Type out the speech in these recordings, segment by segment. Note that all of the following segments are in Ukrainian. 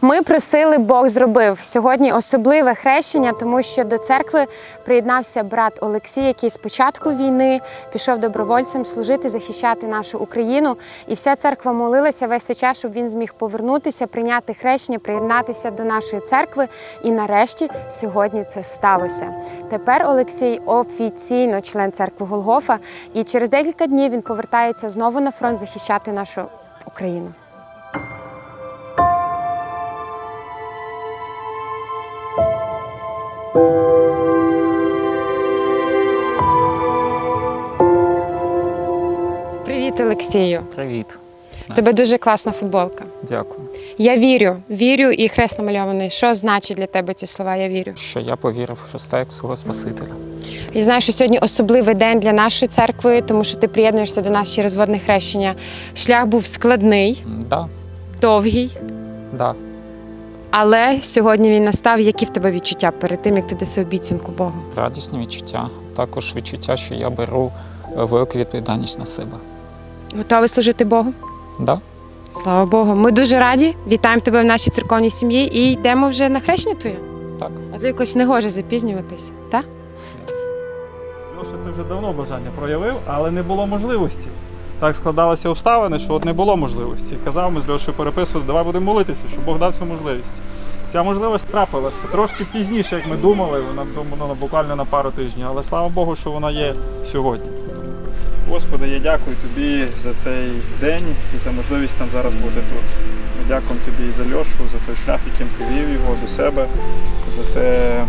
Ми просили, Бог зробив сьогодні особливе хрещення, тому що до церкви приєднався брат Олексій, який з початку війни пішов добровольцем служити, захищати нашу Україну. І вся церква молилася весь цей час, щоб він зміг повернутися, прийняти хрещення, приєднатися до нашої церкви. І нарешті сьогодні це сталося. Тепер Олексій офіційно член церкви Голгофа, і через декілька днів він повертається знову на фронт захищати нашу Україну. Привіт, Олексію. Привіт. Тебе дуже класна футболка. Дякую. Я вірю, вірю і хрест намальований. Що значить для тебе ці слова? Я вірю. Що я повірив в Христа як свого Спасителя. І знаю, що сьогодні особливий день для нашої церкви, тому що ти приєднуєшся до нас через водне хрещення. Шлях був складний, Да, довгий, да. Але сьогодні він настав. Які в тебе відчуття перед тим, як ти даси обіцянку Богу? Радісні відчуття. Також відчуття, що я беру е, велику відповідальність на себе. Готовий служити Богу? Да? Слава Богу. Ми дуже раді. Вітаємо тебе в нашій церковній сім'ї і йдемо вже на хрещення твоє. Так. А то якось не гоже запізнюватись, так? Льоша це вже давно бажання проявив, але не було можливості. Так складалися обставини, що от не було можливості. Казав, ми з Льошею переписували, давай будемо молитися, щоб Бог дав цю можливість. Ця можливість трапилася трошки пізніше, як ми думали, вона думала буквально на пару тижнів, але слава Богу, що вона є сьогодні. Господи, я дякую тобі за цей день і за можливість там зараз бути тут. Ми дякуємо тобі за Льошу, за той шлях, яким привів його до себе, за те,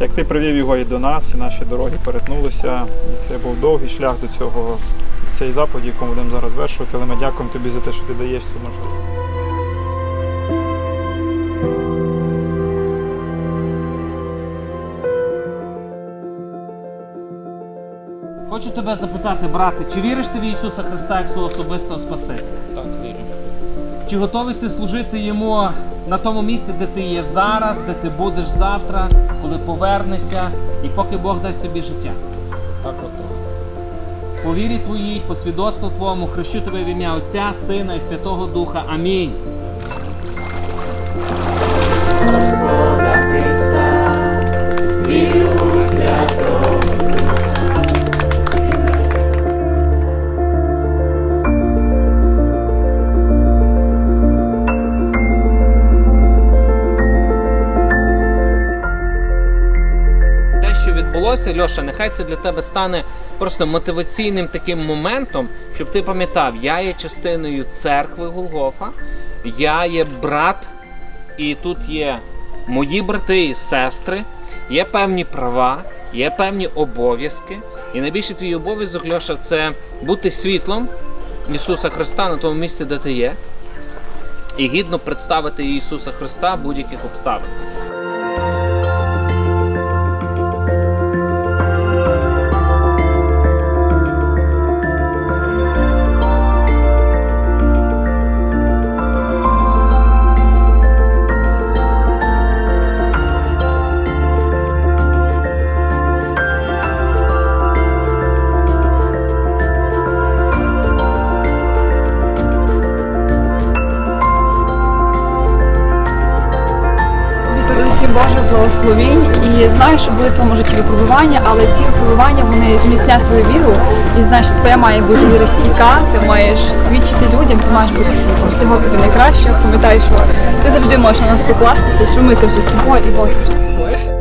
як ти привів його і до нас, і наші дороги перетнулися. І це був довгий шлях до цього, до цієї заповіді, яку ми будемо зараз звершувати, але ми дякуємо тобі за те, що ти даєш цю можливість. Хочу тебе запитати, брате, чи віриш ти в Ісуса Христа як свого особистого Спасителя? Так, вірю. Чи готовий ти служити йому на тому місці, де ти є зараз, де ти будеш завтра, коли повернешся, і поки Бог дасть тобі життя? Так, готовий. По вірі твоїй, по свідоцтву твоєму, хрещу тебе в ім'я Отця, Сина і Святого Духа. Амінь. Що Льоша, нехай це для тебе стане просто мотиваційним таким моментом, щоб ти пам'ятав, я є частиною церкви Голгофа, я є брат, і тут є мої брати і сестри, є певні права, є певні обов'язки. І найбільший твій обов'язок, Льоша, це бути світлом Ісуса Христа на тому місці, де ти є, і гідно представити Ісуса Христа будь-яких обставинах. Благословінь і знаю, що були в твоєму житті випробування, але ці випробування вони зміцнять твою віру і знаєш, що твоя має бути віра стійка, ти маєш свідчити людям, ти маєш бути світом. Всього тобі найкращого. Пам'ятай, що ти завжди можеш на нас покластися, що ми завжди з тобою і Бог завжди з тобою.